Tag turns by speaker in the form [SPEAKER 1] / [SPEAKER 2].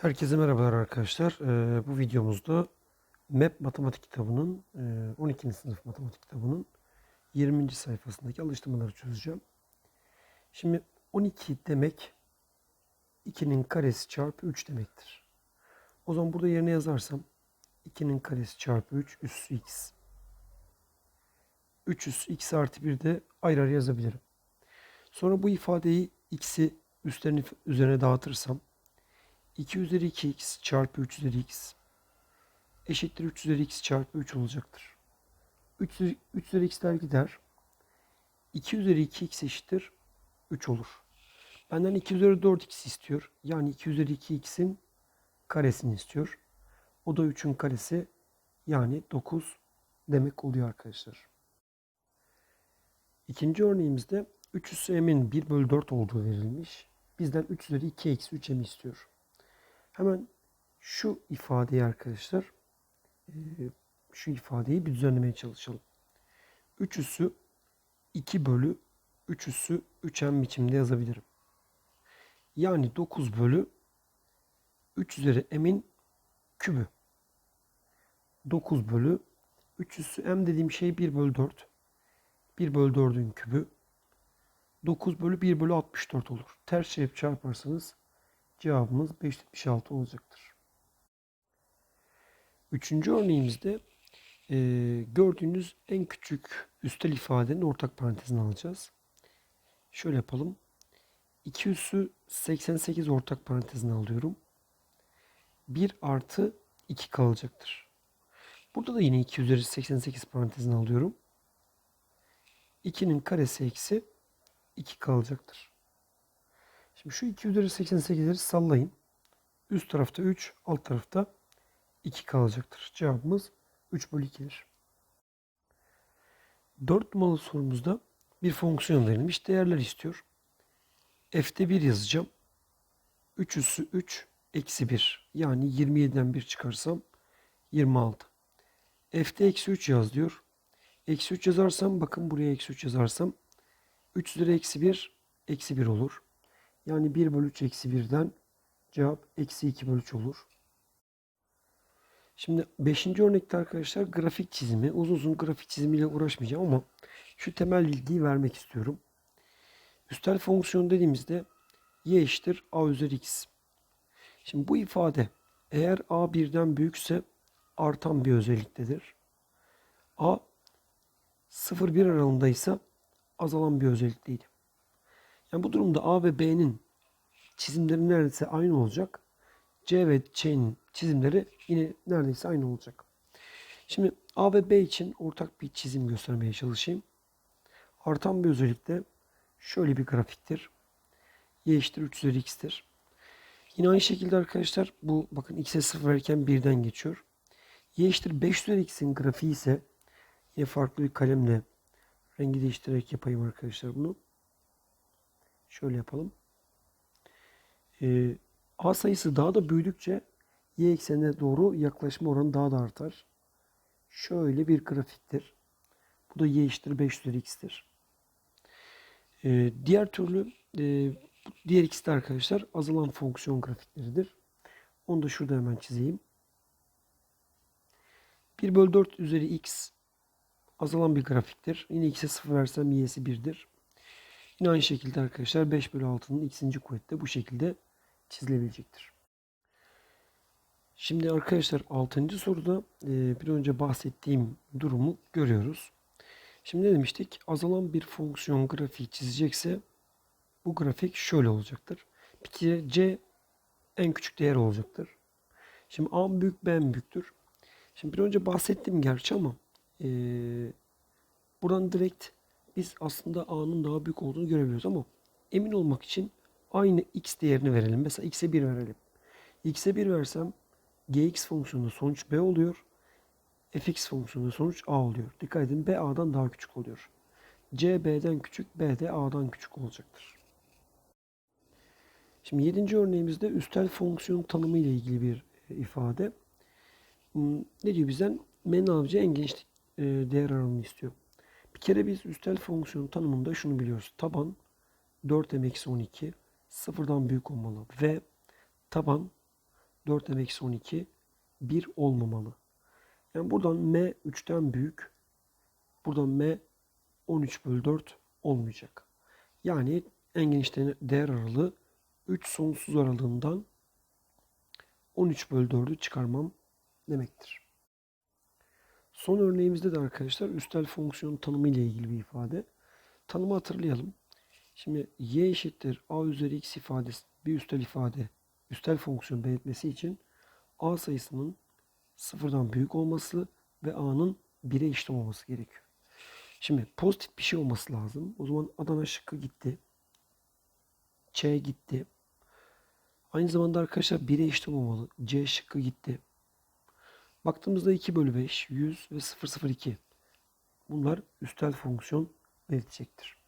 [SPEAKER 1] Herkese merhabalar arkadaşlar. Ee, bu videomuzda MEP matematik kitabının e, 12. sınıf matematik kitabının 20. sayfasındaki alıştırmaları çözeceğim. Şimdi 12 demek 2'nin karesi çarpı 3 demektir. O zaman burada yerine yazarsam 2'nin karesi çarpı 3 üssü x. 3 üssü x artı 1 de ayrı ayrı yazabilirim. Sonra bu ifadeyi x'i üstlerini üzerine dağıtırsam 2 üzeri 2x çarpı 3 üzeri x eşittir 3 üzeri x çarpı 3 olacaktır. 3 üzeri, 3 üzeri x'ler gider. 2 üzeri 2x eşittir 3 olur. Benden 2 üzeri 4x istiyor. Yani 2 üzeri 2x'in karesini istiyor. O da 3'ün karesi yani 9 demek oluyor arkadaşlar. İkinci örneğimizde 3 üssü m'in 1 bölü 4 olduğu verilmiş. Bizden 3 üzeri 2 eksi 3 m istiyor. Hemen şu ifadeyi arkadaşlar e, şu ifadeyi bir düzenlemeye çalışalım. 3 üssü 2 bölü 3 üssü 3m biçimde yazabilirim. Yani 9 bölü 3 üzeri m'in kübü. 9 bölü 3 üssü m dediğim şey 1 bölü 4. 1 bölü 4'ün kübü. 9 bölü 1 bölü 64 olur. Ters çevirip çarparsanız cevabımız 576 olacaktır. Üçüncü örneğimizde e, gördüğünüz en küçük üstel ifadenin ortak parantezini alacağız. Şöyle yapalım. 2 üssü 88 ortak parantezini alıyorum. 1 artı 2 kalacaktır. Burada da yine 2 üzeri 88 parantezini alıyorum. 2'nin karesi eksi 2 kalacaktır. Şimdi şu 2 üzeri 88'leri sallayın. Üst tarafta 3, alt tarafta 2 kalacaktır. Cevabımız 3 bölü 2'dir. 4 numaralı sorumuzda bir fonksiyon verilmiş. Değerler istiyor. F'de 1 yazacağım. 3 üssü 3 eksi 1. Yani 27'den 1 çıkarsam 26. F'de eksi 3 yaz diyor. Eksi 3 yazarsam bakın buraya eksi 3 yazarsam 3 üzeri eksi 1 eksi 1 olur. Yani 1 bölü 3 eksi 1'den cevap eksi 2 bölü 3 olur. Şimdi 5. örnekte arkadaşlar grafik çizimi. Uzun uzun grafik çizimiyle uğraşmayacağım ama şu temel bilgiyi vermek istiyorum. Üstel fonksiyon dediğimizde y eşittir a üzeri x. Şimdi bu ifade eğer a birden büyükse artan bir özelliktedir. a 0-1 aralığındaysa azalan bir özellikteydi. Yani bu durumda A ve B'nin çizimleri neredeyse aynı olacak. C ve C'nin çizimleri yine neredeyse aynı olacak. Şimdi A ve B için ortak bir çizim göstermeye çalışayım. Artan bir özellikte şöyle bir grafiktir. Y eşittir 3 üzeri x'tir. Yine aynı şekilde arkadaşlar bu bakın x'e 0 verirken 1'den geçiyor. Y eşittir 5 üzeri x'in grafiği ise yine farklı bir kalemle rengi değiştirerek yapayım arkadaşlar bunu. Şöyle yapalım. Ee, A sayısı daha da büyüdükçe y eksenine doğru yaklaşma oranı daha da artar. Şöyle bir grafiktir. Bu da y eşittir 5 üzeri x'tir. Ee, diğer türlü e, diğer ikisi de arkadaşlar azalan fonksiyon grafikleridir. Onu da şurada hemen çizeyim. 1 bölü 4 üzeri x azalan bir grafiktir. Yine x'e 0 versem y'si 1'dir. Yine aynı şekilde arkadaşlar 5 bölü 6'nın x'inci kuvveti de bu şekilde çizilebilecektir. Şimdi arkadaşlar 6. soruda e, bir önce bahsettiğim durumu görüyoruz. Şimdi ne demiştik? Azalan bir fonksiyon grafiği çizecekse bu grafik şöyle olacaktır. Bir kere c en küçük değer olacaktır. Şimdi a büyük b büyüktür. Şimdi bir önce bahsettim gerçi ama e, buradan direkt biz aslında a'nın daha büyük olduğunu görebiliyoruz ama emin olmak için aynı x değerini verelim. Mesela x'e 1 verelim. x'e 1 versem gx fonksiyonunda sonuç b oluyor. fx fonksiyonunda sonuç a oluyor. Dikkat edin b a'dan daha küçük oluyor. c b'den küçük, b de a'dan küçük olacaktır. Şimdi 7. örneğimizde üstel fonksiyon tanımı ile ilgili bir e, ifade. Hmm, Ne diyor bizden? M'nin alabileceği en geniş e, değer aralığını istiyor. Bir kere biz üstel fonksiyon tanımında şunu biliyoruz. Taban 4m eksi 12 sıfırdan büyük olmalı ve taban 4m eksi 12 1 olmamalı. Yani buradan m 3'ten büyük. Buradan m 13 bölü 4 olmayacak. Yani en geniş değer aralığı 3 sonsuz aralığından 13 bölü 4'ü çıkarmam demektir. Son örneğimizde de arkadaşlar üstel fonksiyon tanımı ile ilgili bir ifade. Tanımı hatırlayalım. Şimdi y eşittir a üzeri x ifadesi bir üstel ifade üstel fonksiyon belirtmesi için a sayısının sıfırdan büyük olması ve a'nın 1'e eşit olmaması gerekiyor. Şimdi pozitif bir şey olması lazım. O zaman Adana şıkkı gitti. Ç gitti. Aynı zamanda arkadaşlar 1'e eşit olmamalı. C şıkkı gitti. Baktığımızda 2 bölü 5, 100 ve 002. Bunlar üstel fonksiyon belirtecektir.